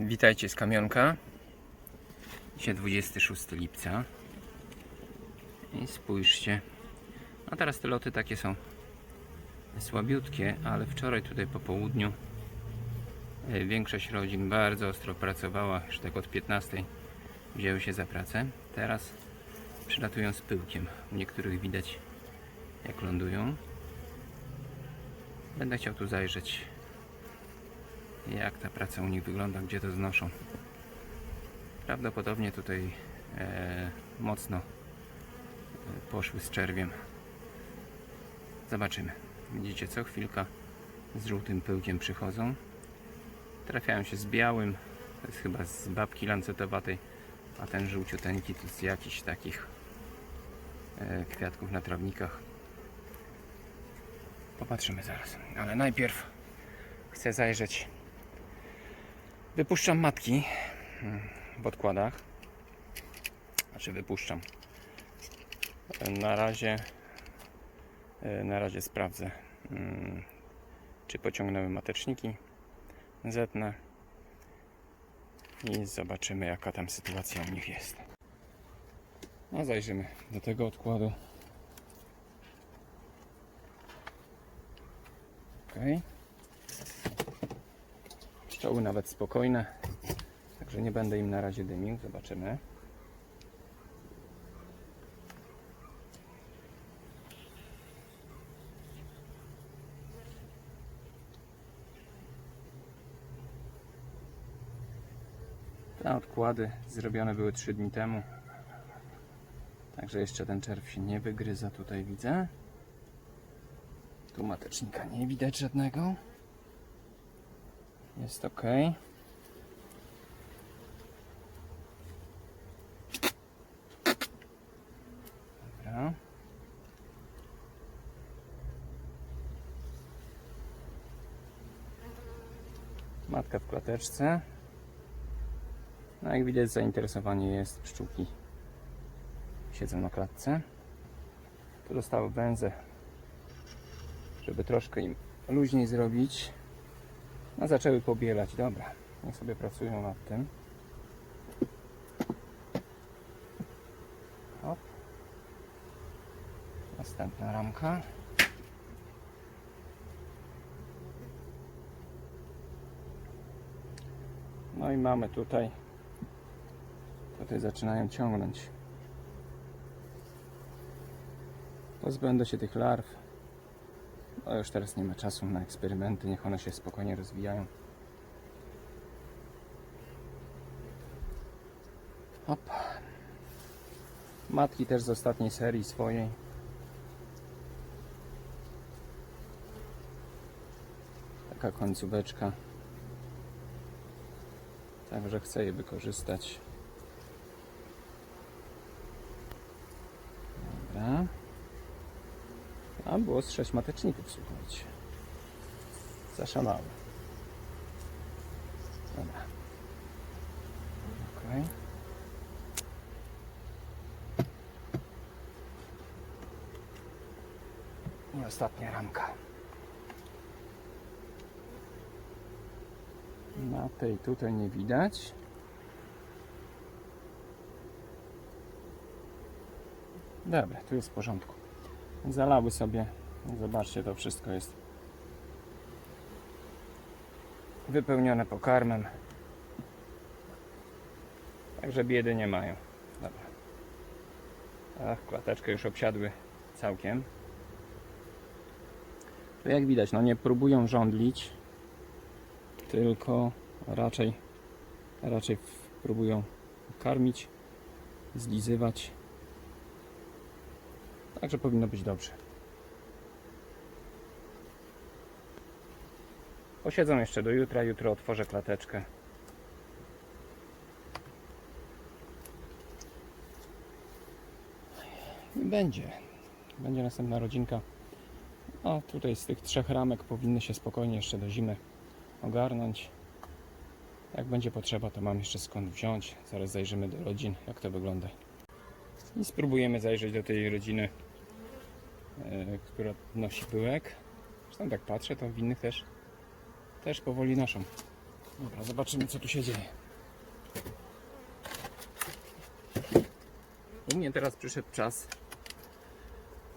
Witajcie z kamionka. Dzisiaj 26 lipca. I spójrzcie. A teraz te loty takie są słabiutkie, ale wczoraj tutaj po południu e, większość rodzin bardzo ostro pracowała, już tak od 15 wzięły się za pracę. Teraz przylatują z pyłkiem. U niektórych widać jak lądują. Będę chciał tu zajrzeć jak ta praca u nich wygląda, gdzie to znoszą. Prawdopodobnie tutaj e, mocno e, poszły z czerwiem. Zobaczymy. Widzicie, co chwilka z żółtym pyłkiem przychodzą. Trafiają się z białym, to jest chyba z babki lancetowatej, a ten żółciuteńki to z jakichś takich e, kwiatków na trawnikach. Popatrzymy zaraz. Ale najpierw chcę zajrzeć Wypuszczam matki mm, w odkładach. Znaczy wypuszczam. Na razie e, na razie sprawdzę mm, czy pociągnęły mateczniki. Zetnę i zobaczymy jaka tam sytuacja u nich jest. No zajrzymy do tego odkładu. Okej. Pszczoły nawet spokojne, także nie będę im na razie dymił. Zobaczymy. Te odkłady zrobione były 3 dni temu. Także jeszcze ten czerw się nie wygryza, tutaj widzę. Tu matecznika nie widać żadnego. Jest ok. Dobra. Matka w klateczce. No jak widać zainteresowanie jest pszczółki. Siedzą na klatce. Tu dostały węzę, żeby troszkę im luźniej zrobić. No zaczęły pobielać, dobra. Niech sobie pracują nad tym. Hop. Następna ramka. No i mamy tutaj. Tutaj zaczynają ciągnąć. Pozbędę się tych larw. No już teraz nie ma czasu na eksperymenty, niech one się spokojnie rozwijają. Hop. Matki też z ostatniej serii swojej. Taka końcóweczka. Także chcę je wykorzystać. Dobra. A było z sześć mateczników, słuchajcie. Zaszalały. Dobra. Okej. I ostatnia ramka. Na tej tutaj nie widać. Dobra, tu jest w porządku zalały sobie. Zobaczcie, to wszystko jest wypełnione pokarmem. Także biedy nie mają. Dobra. Ach, klateczkę już obsiadły całkiem. To jak widać, no nie próbują żądlić, tylko raczej raczej próbują karmić, zlizywać. Także powinno być dobrze. Posiedzą jeszcze do jutra. Jutro otworzę klateczkę. I będzie. Będzie następna rodzinka. No tutaj z tych trzech ramek powinny się spokojnie jeszcze do zimy ogarnąć. Jak będzie potrzeba, to mam jeszcze skąd wziąć. Zaraz zajrzymy do rodzin, jak to wygląda. I spróbujemy zajrzeć do tej rodziny, która nosi pyłek. Zresztą tak patrzę, to w innych też, też powoli noszą. Dobra, zobaczymy co tu się dzieje. U mnie teraz przyszedł czas,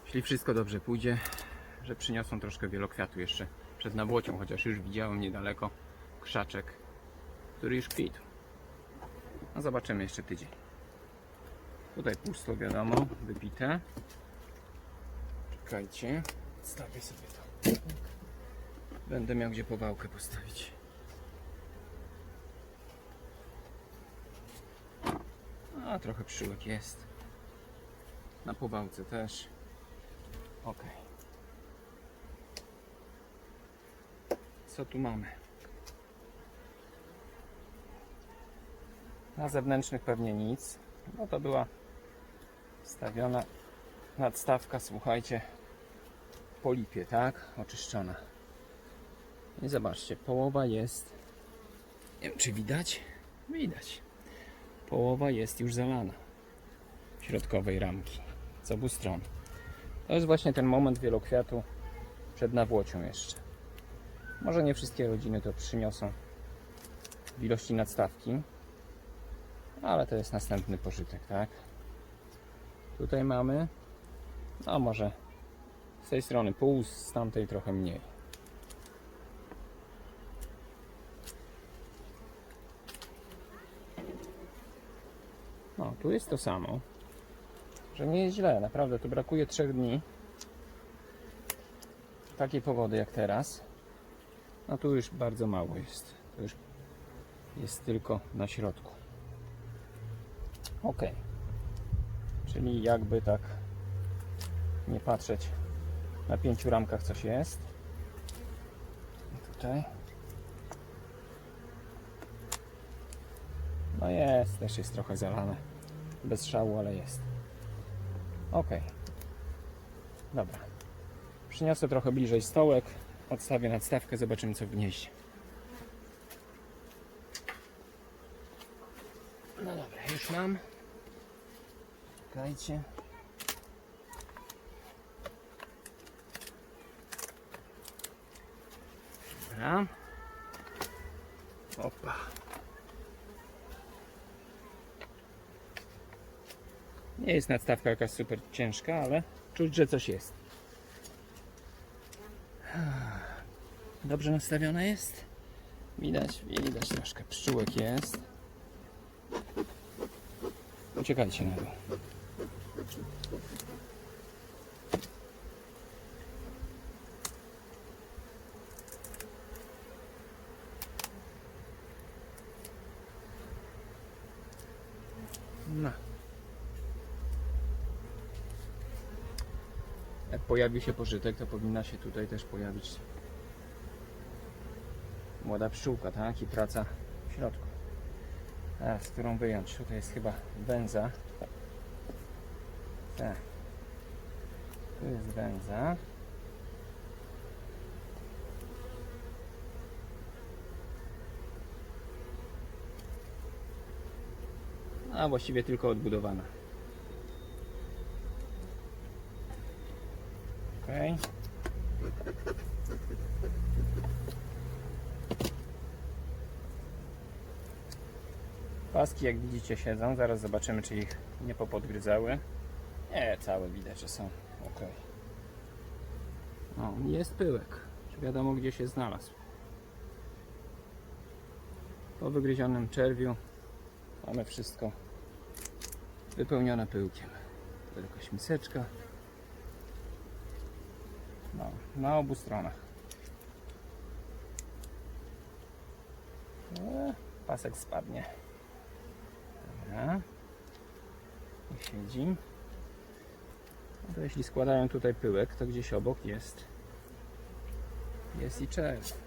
jeśli wszystko dobrze pójdzie, że przyniosą troszkę wielokwiatu jeszcze przed nawłocią, chociaż już widziałem niedaleko krzaczek, który już kwitł. No zobaczymy jeszcze tydzień. Tutaj pusto wiadomo, wypite. Czekajcie, stawię sobie to. Będę miał gdzie powałkę postawić. A trochę przyłek jest. Na powałce też. Ok. Co tu mamy? Na zewnętrznych pewnie nic. No to była stawiona nadstawka, słuchajcie, po lipie, tak? Oczyszczona. I zobaczcie, połowa jest. Nie wiem, czy widać? Widać. Połowa jest już zalana środkowej ramki z obu stron. To jest właśnie ten moment wielokwiatu przed nawłocią jeszcze. Może nie wszystkie rodziny to przyniosą w ilości nadstawki, ale to jest następny pożytek, tak? Tutaj mamy, no może z tej strony pół, z tamtej trochę mniej. No, tu jest to samo. Że nie jest źle, naprawdę tu brakuje 3 dni. Takiej pogody jak teraz. No tu już bardzo mało jest. To już jest tylko na środku. Ok. Czyli jakby tak nie patrzeć na pięciu ramkach coś jest. I tutaj. No jest, też jest trochę zalane. Bez szału, ale jest. Ok. Dobra. Przyniosę trochę bliżej stołek. Odstawię nadstawkę, zobaczymy co w gnieździe. No dobra, już mam. Czekajcie. Dobra. Opa. Nie jest nadstawka jakaś super ciężka, ale czuć, że coś jest. Dobrze nastawiona jest. Widać, widać troszkę pszczółek jest. Uciekajcie na dół. No. Jak pojawi się pożytek, to powinna się tutaj też pojawić młoda pszczółka, tak? I praca w środku. Teraz, którą wyjąć? Tutaj jest chyba węza. Tak. Tu jest węza. A właściwie tylko odbudowana. Okej. Paski jak widzicie siedzą, zaraz zobaczymy czy ich nie popodgryzały. Nie, całe widać, że są ok. O, jest pyłek. Czy wiadomo gdzie się znalazł. Po wygryzionym czerwiu mamy wszystko wypełnione pyłkiem. To jakaś miseczka. No, na obu stronach. E, pasek spadnie. Dobra. Niech siedzi. No to jeśli składają tutaj pyłek, to gdzieś obok jest jest i czerw.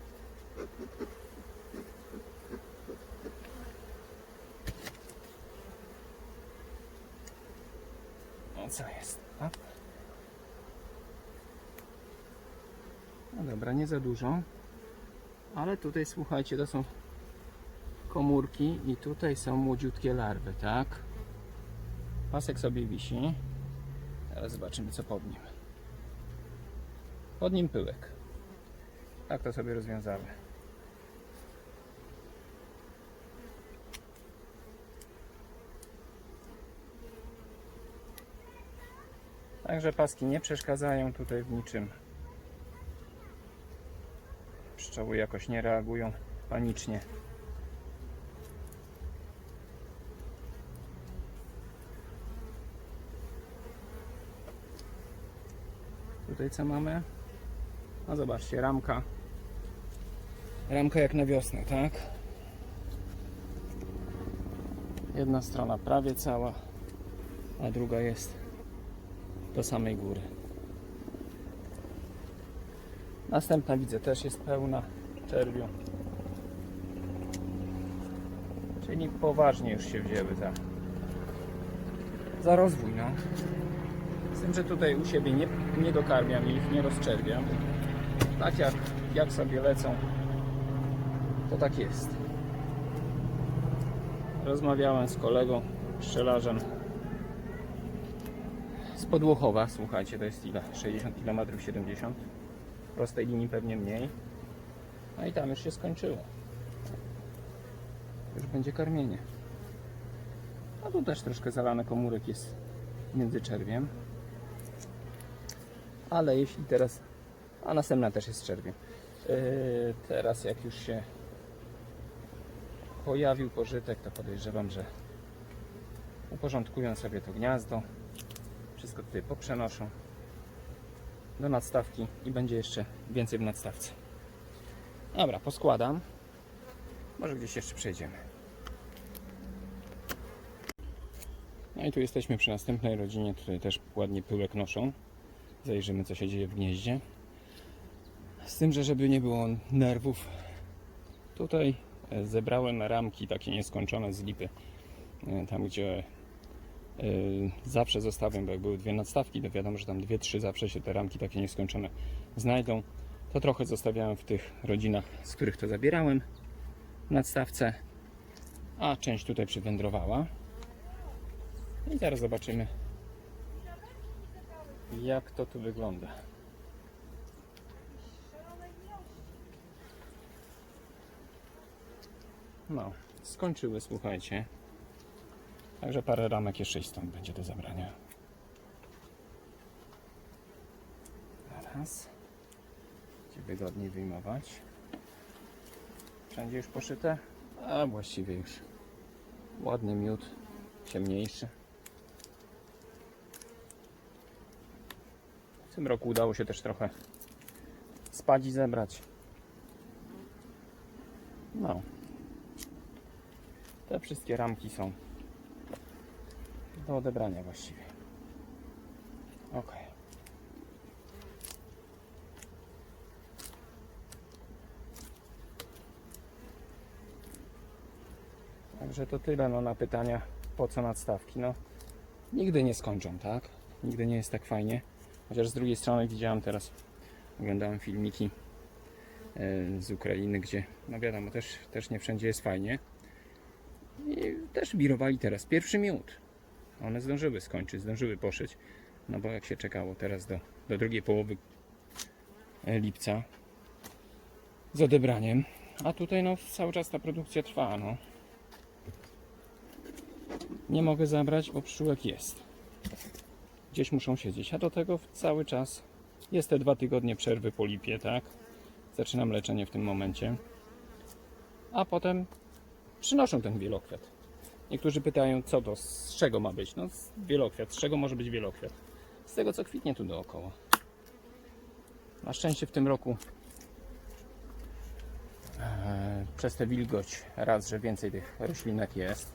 Dobra, nie za dużo. Ale tutaj słuchajcie, to są komórki i tutaj są młodziutkie larwy, tak? Pasek sobie wisi. Teraz zobaczymy co pod nim. Pod nim pyłek. Tak to sobie rozwiązamy. Także paski nie przeszkadzają tutaj w niczym. Pszczoły jakoś nie reagują panicznie. Tutaj co mamy? No zobaczcie, ramka. Ramka jak na wiosnę, tak? Jedna strona prawie cała, a druga jest do samej góry. Następna widzę też jest pełna czerwiu. Czyli poważnie już się wzięły za, za rozwój, no. Z tym, że tutaj u siebie nie, nie dokarmiam ich, nie rozczerwiam. Tak jak, jak sobie lecą, to tak jest. Rozmawiałem z kolegą, pszczelarzem z Podłochowa. Słuchajcie, to jest ile? 60 km, 70 prostej linii pewnie mniej. No i tam już się skończyło. Już będzie karmienie. A tu też troszkę zalane komórek jest między czerwiem. Ale jeśli teraz. A następna też jest czerwiem. Yy, teraz jak już się pojawił pożytek, to podejrzewam, że uporządkują sobie to gniazdo. Wszystko tutaj poprzenoszą do nadstawki i będzie jeszcze więcej w nadstawce. Dobra, poskładam. Może gdzieś jeszcze przejdziemy. No i tu jesteśmy przy następnej rodzinie. Tutaj też ładnie pyłek noszą. Zajrzymy, co się dzieje w gnieździe. Z tym, że żeby nie było nerwów, tutaj e, zebrałem ramki takie nieskończone z lipy. E, Tam, gdzie zawsze zostawiam, bo jak były dwie nadstawki, to wiadomo, że tam dwie, trzy zawsze się te ramki takie nieskończone znajdą. To trochę zostawiałem w tych rodzinach, z których to zabierałem nadstawce, a część tutaj przywędrowała. I zaraz zobaczymy, jak to tu wygląda. No, skończyły, słuchajcie. Także parę ramek jeszcze i stąd będzie do zabrania. Teraz. Gdzie wygodniej wyjmować. Wszędzie już poszyte? A właściwie już. Ładny miód, ciemniejszy. W tym roku udało się też trochę spać i zebrać. No. Te wszystkie ramki są do odebrania właściwie. Ok. Także to tyle no, na pytania, po co nadstawki. No, nigdy nie skończą, tak? Nigdy nie jest tak fajnie. Chociaż z drugiej strony widziałem teraz, oglądałem filmiki e, z Ukrainy, gdzie, no wiadomo, też, też nie wszędzie jest fajnie. I też wirowali teraz pierwszy miód. One zdążyły skończyć, zdążyły poszyć. No bo jak się czekało teraz do, do drugiej połowy lipca z odebraniem. A tutaj no cały czas ta produkcja trwa, no. Nie mogę zabrać, bo pszczółek jest. Gdzieś muszą siedzieć. A do tego cały czas jest te dwa tygodnie przerwy po lipie, tak? Zaczynam leczenie w tym momencie. A potem przynoszą ten wielokwiat. Niektórzy pytają, co to, z czego ma być? No, z wielokwiat. Z czego może być wielokwiat? Z tego, co kwitnie tu dookoła. Na szczęście w tym roku e, przez tę wilgoć raz, że więcej tych roślinek jest,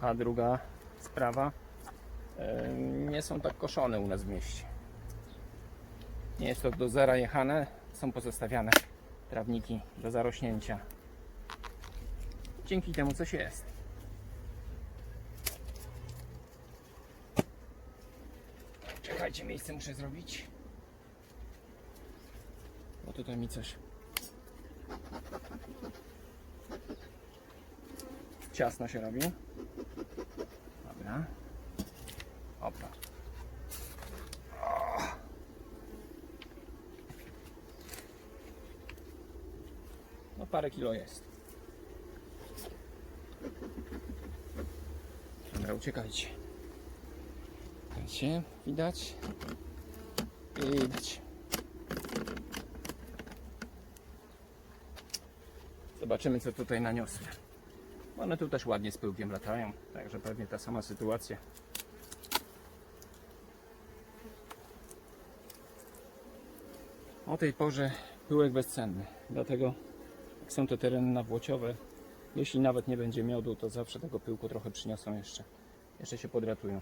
a druga sprawa, e, nie są tak koszone u nas w mieście. Nie jest to do zera jechane, są pozostawiane trawniki do zarośnięcia. Dzięki temu coś jest. Czekajcie, miejsce muszę zrobić. Bo tutaj mi coś ciasno się robi. Dobra. Opa. No parę kilo jest. Dobra, uciekajcie. Słuchajcie, widać? Widać. Zobaczymy, co tutaj naniosły. One tu też ładnie z pyłkiem latają, także pewnie ta sama sytuacja. O tej porze pyłek bezcenny, dlatego jak są to tereny nawłociowe, jeśli nawet nie będzie miodu, to zawsze tego pyłku trochę przyniosą jeszcze. Jeszcze się podratują.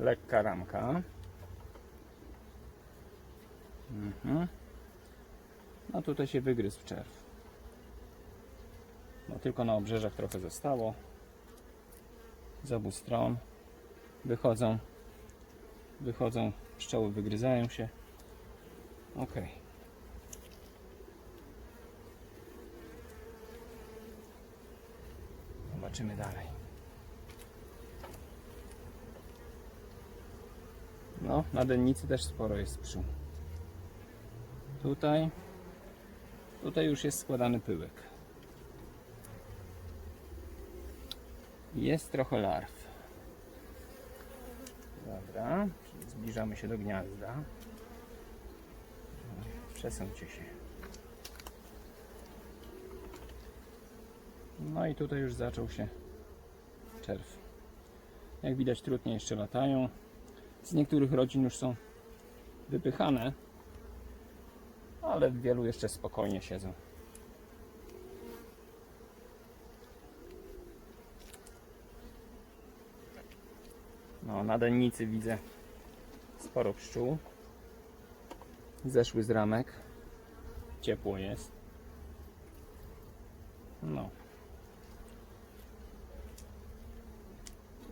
Lekka ramka. Mhm. No tutaj się wygryzł w czerw. No tylko na obrzeżach trochę zostało. Z obu stron wychodzą wychodzą pszczoły, wygryzają się. Ok. Zobaczymy dalej. No, na dennicy też sporo jest pszczół. Tutaj, tutaj już jest składany pyłek. Jest trochę larw. Dobra, zbliżamy się do gniazda. Przesuńcie się. No i tutaj już zaczął się czerw. Jak widać trudnie jeszcze latają. Z niektórych rodzin już są wypychane, ale wielu jeszcze spokojnie siedzą. No, na dennicy widzę sporo pszczół. Zeszły z ramek. Ciepło jest. No.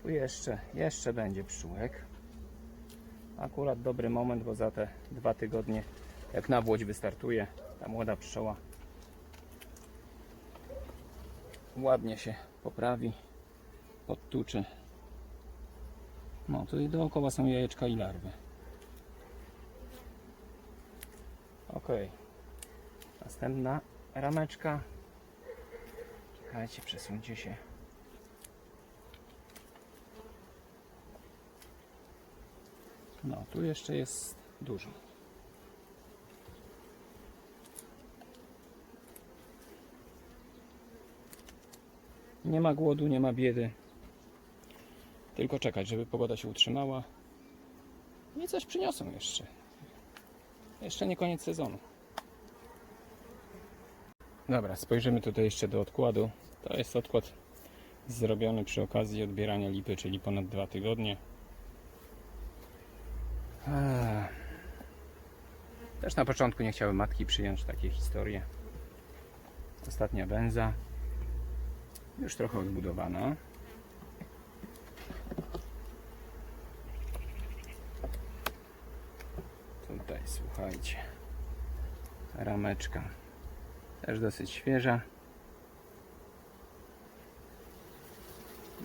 Tu jeszcze, jeszcze będzie pszczółek. Akurat dobry moment, bo za te dwa tygodnie, jak nawłoć wystartuje, ta młoda pszczoła ładnie się poprawi, podtuczy. No, tutaj dookoła są jajeczka i larwy. Ok. Następna rameczka. Czekajcie, przesuńcie się. No, tu jeszcze jest dużo. Nie ma głodu, nie ma biedy. Tylko czekać, żeby pogoda się utrzymała. I coś przyniosą jeszcze. Jeszcze nie koniec sezonu. Dobra, spojrzymy tutaj jeszcze do odkładu. To jest odkład zrobiony przy okazji odbierania lipy, czyli ponad dwa tygodnie. Też na początku nie chciały matki przyjąć takie historie. Ostatnia benza. Już trochę odbudowana. Tutaj słuchajcie. Rameczka. Też dosyć świeża.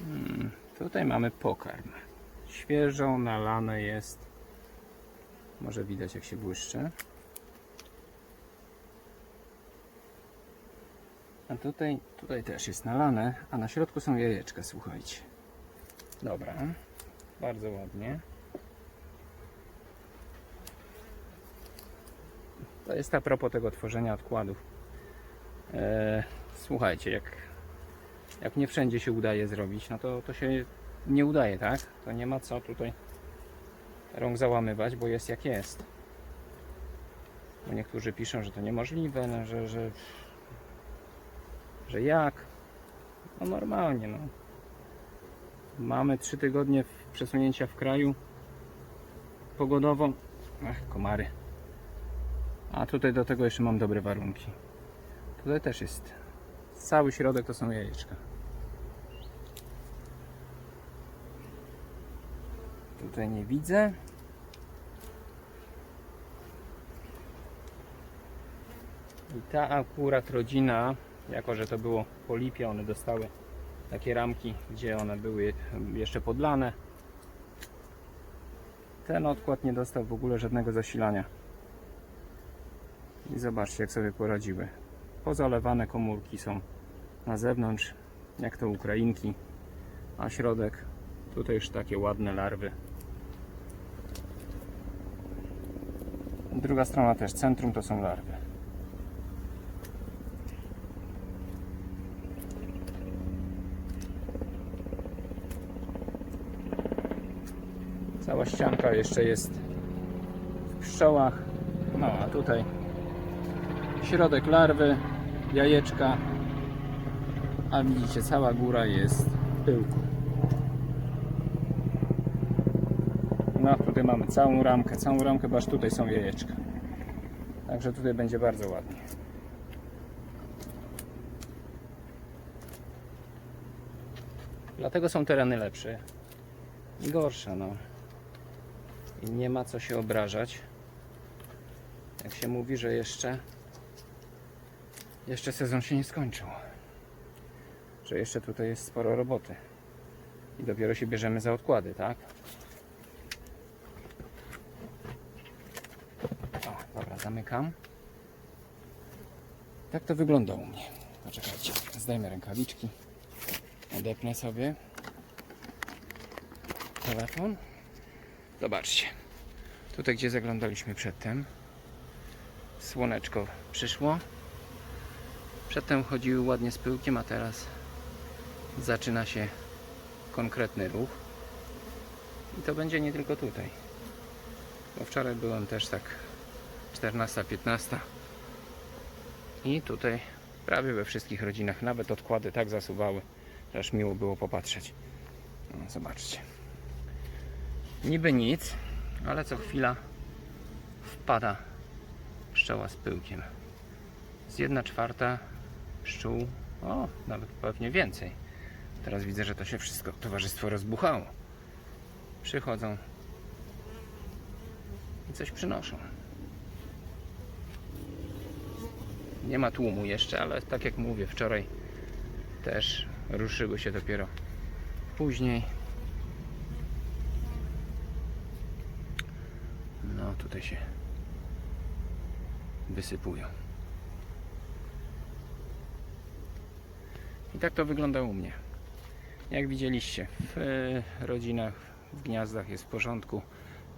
Mm, tutaj mamy pokarm. Świeżo nalane jest. Może widać jak się błyszczy. A tutaj, tutaj też jest nalane, a na środku są jajeczka, słuchajcie. Dobra, bardzo ładnie. To jest a propos tego tworzenia odkładów. Eee, słuchajcie, jak, jak nie wszędzie się udaje zrobić, no to, to się nie udaje, tak? To nie ma co tutaj rąk załamywać, bo jest jak jest. Bo niektórzy piszą, że to niemożliwe, no, że, że, że jak? No normalnie, no. Mamy trzy tygodnie w- przesunięcia w kraju pogodowo. Ach, komary. A tutaj do tego jeszcze mam dobre warunki. Tutaj też jest. Cały środek to są jajeczka. Tutaj nie widzę. I ta akurat rodzina, jako że to było po lipie, one dostały takie ramki, gdzie one były jeszcze podlane. Ten odkład nie dostał w ogóle żadnego zasilania. I zobaczcie, jak sobie poradziły. Pozalewane komórki są na zewnątrz, jak to Ukrainki, a środek tutaj już takie ładne larwy. Druga strona też, centrum to są larwy. Cała ścianka jeszcze jest w pszczołach. No a tutaj środek larwy, jajeczka, a widzicie cała góra jest w pyłku. No tutaj mamy całą ramkę, całą ramkę, bo aż tutaj są jajeczka. Także tutaj będzie bardzo ładnie. Dlatego są tereny lepsze i gorsze, no. I nie ma co się obrażać. Jak się mówi, że jeszcze jeszcze sezon się nie skończył. Że jeszcze tutaj jest sporo roboty. I dopiero się bierzemy za odkłady, tak? O, dobra, zamykam. Tak to wygląda u mnie. Poczekajcie, zdejmę rękawiczki. Odepnę sobie telefon. Zobaczcie. Tutaj, gdzie zaglądaliśmy przedtem, słoneczko przyszło. Przedtem chodziły ładnie z pyłkiem, a teraz zaczyna się konkretny ruch. I to będzie nie tylko tutaj. Bo wczoraj byłem też tak 14-15 i tutaj prawie we wszystkich rodzinach nawet odkłady tak zasuwały, że aż miło było popatrzeć. No, zobaczcie. Niby nic, ale co chwila wpada pszczoła z pyłkiem. Z jedna czwarta pszczół, o, nawet pewnie więcej. Teraz widzę, że to się wszystko, towarzystwo rozbuchało. Przychodzą i coś przynoszą. Nie ma tłumu jeszcze, ale tak jak mówię, wczoraj też ruszyły się dopiero później. No tutaj się wysypują. I tak to wygląda u mnie. Jak widzieliście, w e, rodzinach, w gniazdach jest w porządku,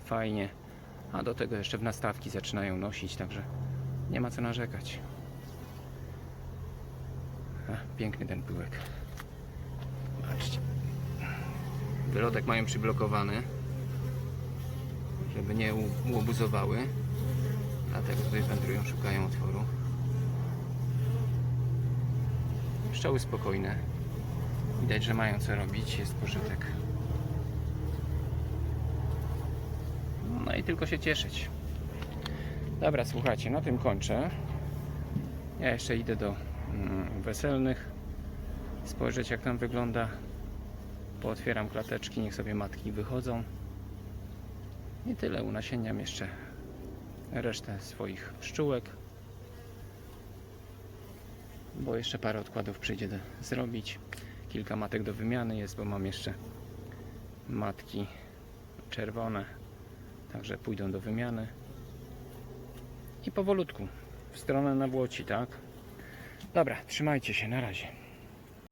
fajnie, a do tego jeszcze w nastawki zaczynają nosić, także nie ma co narzekać. A, piękny ten pyłek. Patrzcie. Wylodek mają przyblokowany, żeby nie łobuzowały. Dlatego tutaj wędrują, szukają otworu. Pszczoły spokojne. Widać, że mają co robić, jest pożytek. No i tylko się cieszyć. Dobra, słuchajcie, na tym kończę. Ja jeszcze idę do mm, weselnych. Spojrzeć jak tam wygląda. Pootwieram klateczki, niech sobie matki wychodzą. I tyle, unasienniam jeszcze resztę swoich pszczółek. Bo jeszcze parę odkładów przyjdzie do, zrobić. Kilka matek do wymiany jest, bo mam jeszcze matki czerwone. Także pójdą do wymiany. I powolutku w stronę nawłoci, tak? Dobra, trzymajcie się, na razie.